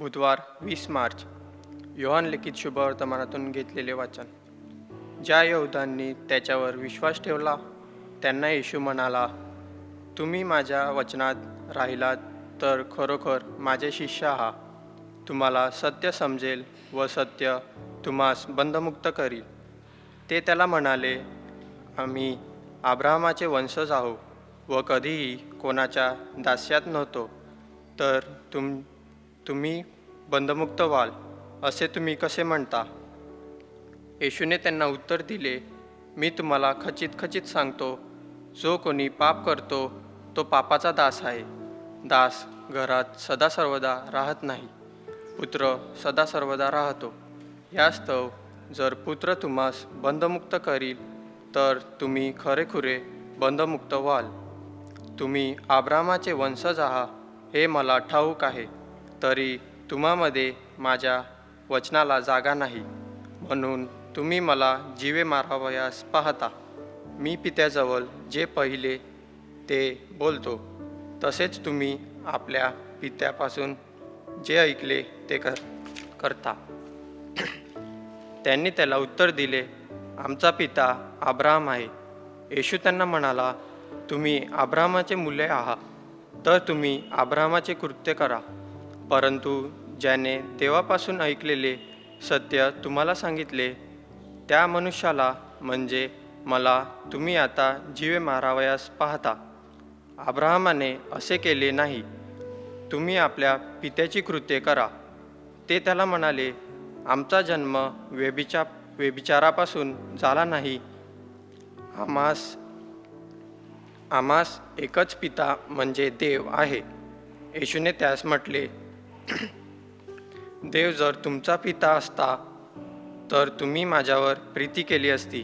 बुधवार वीस मार्च. योहान लिखित शुभवर्तमानातून घेतलेले वाचन. ज्या यहुदांनी त्याच्यावर विश्वास ठेवला त्यांना येशू म्हणाला तुम्ही माझ्या वचनात राहिलात तर खरोखर माझे शिष्य आहात. तुम्हाला सत्य समजेल व सत्य तुम्हास बंधमुक्त करील. ते त्याला म्हणाले आम्ही आब्राहमाचे वंशज आहो व कधीही कोणाच्या दास्यात नव्हतो. तर तुम तुम्ही बंधमुक्त व्हाल असे तुम्ही कसे म्हणता? येशूने त्यांना उत्तर दिले मी तुम्हाला खचित खचित सांगतो जो कोणी पाप करतो तो पापाचा दास आहे. दास घरात सदा सर्वदा राहत नाही पुत्र सदा सर्वदा राहतो. यास्तव जर पुत्र तुम्हास बंधमुक्त करील तर तुम्ही खरेखुरे बंधमुक्त व्हाल. तुम्ही आब्रामाचे वंशज आहात हे मला ठाऊक आहे. तरी तुम्हामध्ये माझ्या वचनाला जागा नाही. म्हणून तुम्ही मला जीवे मारावयास पाहता. मी पित्याजवळ जे पहिले ते बोलतो. तसेच तुम्ही आपल्या पित्यापासून जे ऐकले ते कर करता. त्यांनी त्याला उत्तर दिले आमचा पिता आब्राम आहे. येशू त्यांना म्हणाला तुम्ही आब्रामाचे मुले आहात. तर तुम्ही आब्रामाचे कृत्य करा. परंतु ज्याने देवापासून ऐकलेले सत्य तुम्हाला सांगितले त्या मनुष्याला म्हणजे मला तुम्ही आता जीवे मारावयास पाहता. अब्राहमाने असे केले नाही. तुम्ही आपल्या पित्याची कृत्ये करा. ते त्याला म्हणाले आमचा जन्म व्यभिचा व्यभिचारापासून झाला नाही. आम्हास आम्हास एकच पिता म्हणजे देव आहे. येशूने त्यास म्हटले देव जर तुमचा पिता असता तर तुम्ही माझ्यावर प्रीती केली असती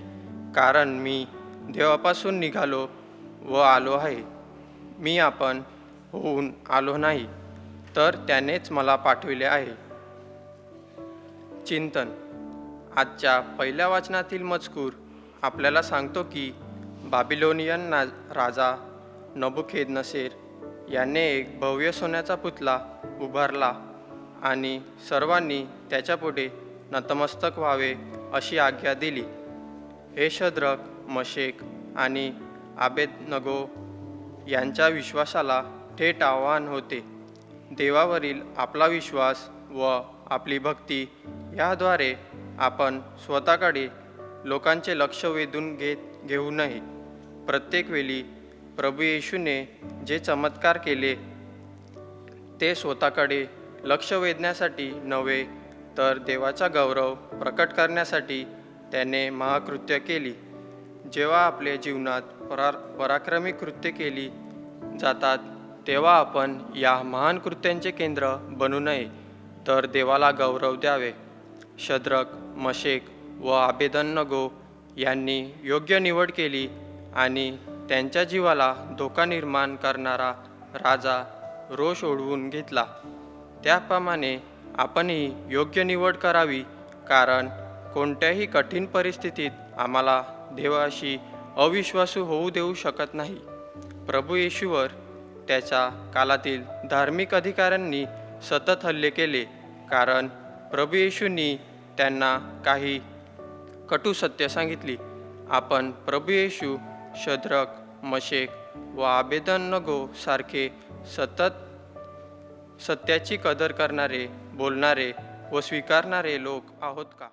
कारण मी देवापासून निघालो व आलो आहे. मी आपण होऊन आलो नाही तर त्यानेच मला पाठविले आहे. चिंतन. आजच्या पहिल्या वाचनातील मजकूर आपल्याला सांगतो की बाबिलोनियन ना राजा नबुखेद नसेर याने एक भव्य सोन्याचा पुतला उभारला आणि सर्वांनी त्याच्यापुढे नतमस्तक व्हावे अशी आज्ञा दिली. हे शद्रक मशेक आणि आबेदनगो यांच्या विश्वासाला थेट आव्हान होते. देवावरील आपला विश्वास व आपली भक्ती याद्वारे आपण स्वतःकडे लोकांचे लक्ष वेधून घेत घेऊ नये. प्रत्येक वेळी प्रभू येशूने जे चमत्कार केले ते स्वतःकडे लक्ष वेधण्यासाठी नव्हे तर देवाचा गौरव प्रकट करण्यासाठी त्याने महाकृत्य केली. जेव्हा आपल्या जीवनात परा पराक्रमी कृत्य केली जातात तेव्हा आपण या महान कृत्यांचे केंद्र बनू नये तर देवाला गौरव द्यावे. शद्रक मशेक व आबेदनगो यांनी योग्य निवड केली आणि त्यांच्या जीवाला धोका निर्माण करणारा राजा रोष ओढवून घेतला. त्याप्रमाणे आपणही योग्य निवड करावी कारण कोणत्याही कठीण परिस्थितीत आम्हाला देवाशी अविश्वासू होऊ देऊ शकत नाही. प्रभू येशूवर त्याच्या कालातील धार्मिक अधिकाऱ्यांनी सतत हल्ले केले कारण प्रभू येशूंनी त्यांना काही कटू सत्य सांगितली. आपण प्रभू येशू शद्रक मशेक व आबेदनगो सारखे सतत सत्याची कदर करणारे बोलणारे व स्वीकारणारे लोक आहोत का?